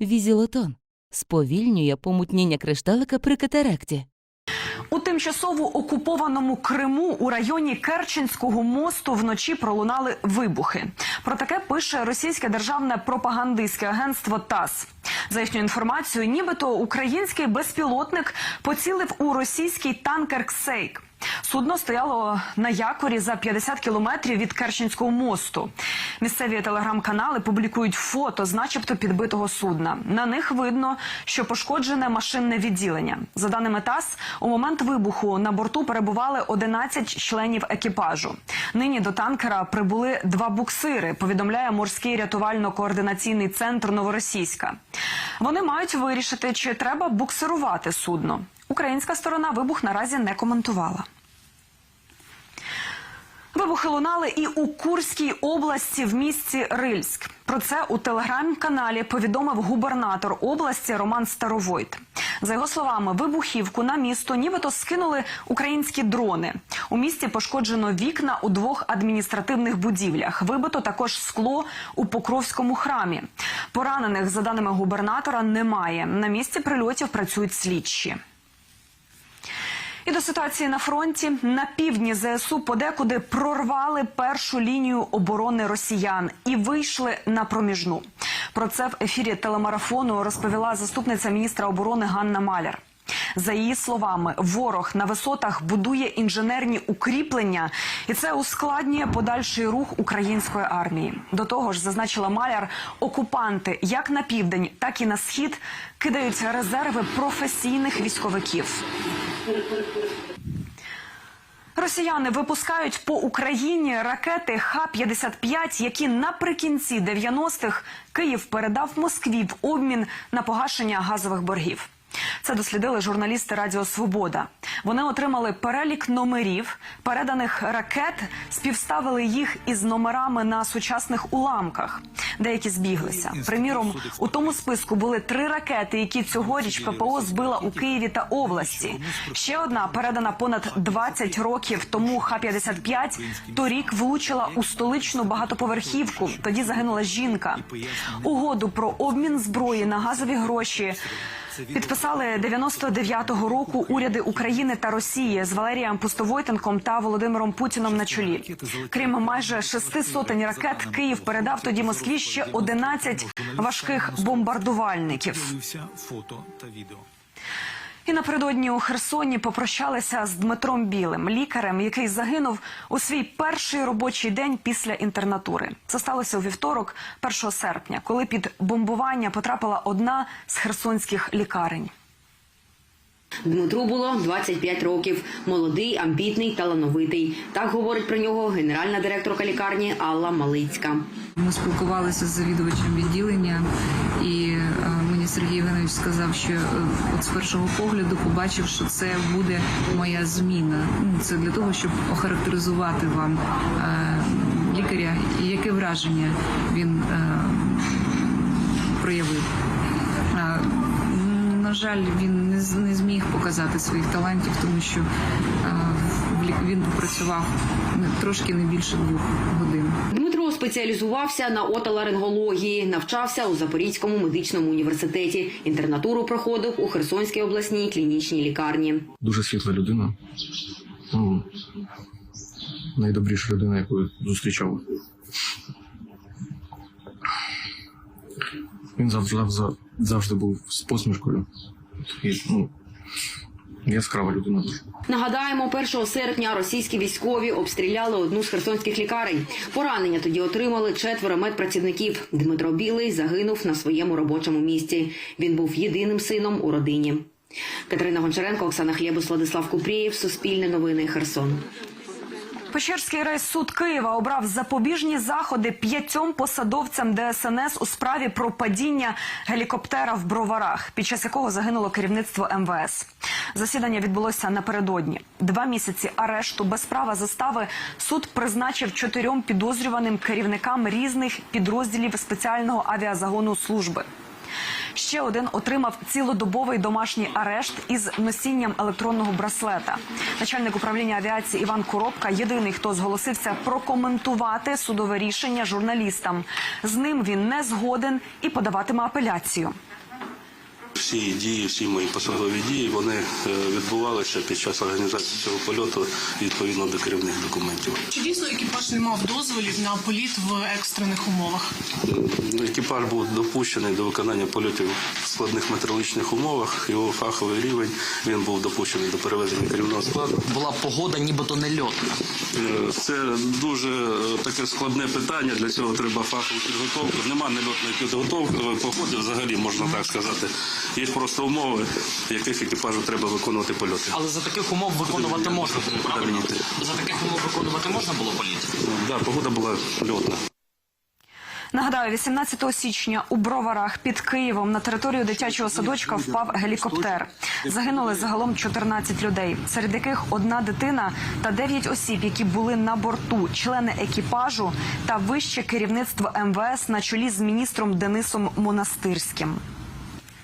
Візілотон сповільнює помутніння кришталика при катаракті. У тимчасово окупованому Криму у районі Керченського мосту вночі пролунали вибухи. Про таке пише російське державне пропагандистське агентство ТАСС. За їхньою інформацією, нібито український безпілотник поцілив у російський танкер «Ксейк». Судно стояло на якорі за 50 кілометрів від Керченського мосту. Місцеві телеграм-канали публікують фото з начебто підбитого судна. На них видно, що пошкоджене машинне відділення. За даними ТАСС, у момент вибуху на борту перебували 11 членів екіпажу. Нині до танкера прибули два буксири. Повідомляє морський рятувально-координаційний центр Новоросійська. Вони мають вирішити, чи треба буксирувати судно. Українська сторона вибух наразі не коментувала. Вибухи лунали і у Курській області в місті Рильськ. Про це у телеграм-каналі повідомив губернатор області Роман Старовойт. За його словами, вибухівку на місто нібито скинули українські дрони. У місті пошкоджено вікна у двох адміністративних будівлях. Вибито також скло у Покровському храмі. Поранених, за даними губернатора, немає. На місці прильотів працюють слідчі. І до ситуації на фронті на півдні ЗСУ подекуди прорвали першу лінію оборони росіян і вийшли на проміжну. Про це в ефірі телемарафону розповіла заступниця міністра оборони Ганна Маляр. За її словами, ворог на висотах будує інженерні укріплення, і це ускладнює подальший рух української армії. До того ж, зазначила Маляр, окупанти як на південь, так і на схід кидають резерви професійних військовиків. Росіяни випускають по Україні ракети Х-55, які наприкінці 90-х Київ передав Москві в обмін на погашення газових боргів. Це дослідили журналісти Радіо Свобода. Вони отримали перелік номерів переданих ракет, співставили їх із номерами на сучасних уламках. Деякі збіглися. Приміром, у тому списку були три ракети, які цьогоріч ППО збила у Києві та області. Ще одна передана понад 20 років тому Х-55 торік влучила у столичну багатоповерхівку. Тоді загинула жінка. Угоду про обмін зброї на газові гроші. Підписали 99-го року уряди України та Росії з Валерієм Пустовойтенком та Володимиром Путіном на чолі. Крім майже шести сотень ракет, Київ передав тоді Москві ще 11 важких бомбардувальників. Фото та відео. І напередодні у Херсоні попрощалися з Дмитром Білим, лікарем, який загинув у свій перший робочий день після інтернатури. Це сталося у вівторок, 1 серпня, коли під бомбування потрапила одна з херсонських лікарень. Дмитру було 25 років. Молодий, амбітний, талановитий. Так говорить про нього генеральна директорка лікарні Алла Малицька. Ми спілкувалися з завідувачем відділення, і е, мені Сергій Іванович сказав, що е, от з першого погляду побачив, що це буде моя зміна. Ну, Це для того, щоб охарактеризувати вам е, лікаря, і яке враження він проявив. На жаль, він не не зміг показати своїх талантів, тому що е, в лік- він працював трошки не більше двох годин. Дмитро спеціалізувався на отоларингології, навчався у Запорізькому медичному університеті. Інтернатуру проходив у Херсонській обласній клінічній лікарні. дуже світла людина. Ну, найдобріша людина, яку я зустрічав. Він завжди, завжди, завжди був з посмішкою. І, ну, яскрава людина. Нагадаємо, 1 серпня російські військові обстріляли одну з херсонських лікарень. Поранення тоді отримали четверо медпрацівників. Дмитро Білий загинув на своєму робочому місці. Він був єдиним сином у родині. Катерина Гончаренко, Оксана Хлєбус, Владислав Купрієв, Суспільне новини, Херсон. Печерський райсуд Києва обрав запобіжні заходи п'ятьом посадовцям ДСНС у справі про падіння гелікоптера в броварах, під час якого загинуло керівництво МВС. Засідання відбулося напередодні. Два місяці арешту без права застави суд призначив чотирьом підозрюваним керівникам різних підрозділів спеціального авіазагону служби. Ще один отримав цілодобовий домашній арешт із носінням електронного браслета. Начальник управління авіації Іван Коробка єдиний, хто зголосився прокоментувати судове рішення журналістам. З ним він не згоден і подаватиме апеляцію. Всі дії, всі мої посадові дії, вони е, відбувалися під час організації цього польоту відповідно до керівних документів. Чи дійсно екіпаж не мав дозволів на політ в екстрених умовах? Екіпаж був допущений до виконання польотів в складних метеорологічних умовах. Його фаховий рівень він був допущений до перевезення керівного складу. була погода, нібито нельотна. Е, Це дуже е, таке складне питання. Для цього треба фахову підготовку. Нема нельотної підготовки е, погоди, взагалі можна так сказати. Є просто умови, в яких екіпажу треба виконувати польоти. Але за таких умов виконувати можна було, правильно? За таких умов виконувати можна було політ? Да, погода була льотна. Нагадаю, 18 січня у Броварах під Києвом на територію дитячого садочка впав гелікоптер. Загинули загалом 14 людей, серед яких одна дитина та 9 осіб, які були на борту, члени екіпажу та вище керівництво МВС на чолі з міністром Денисом Монастирським.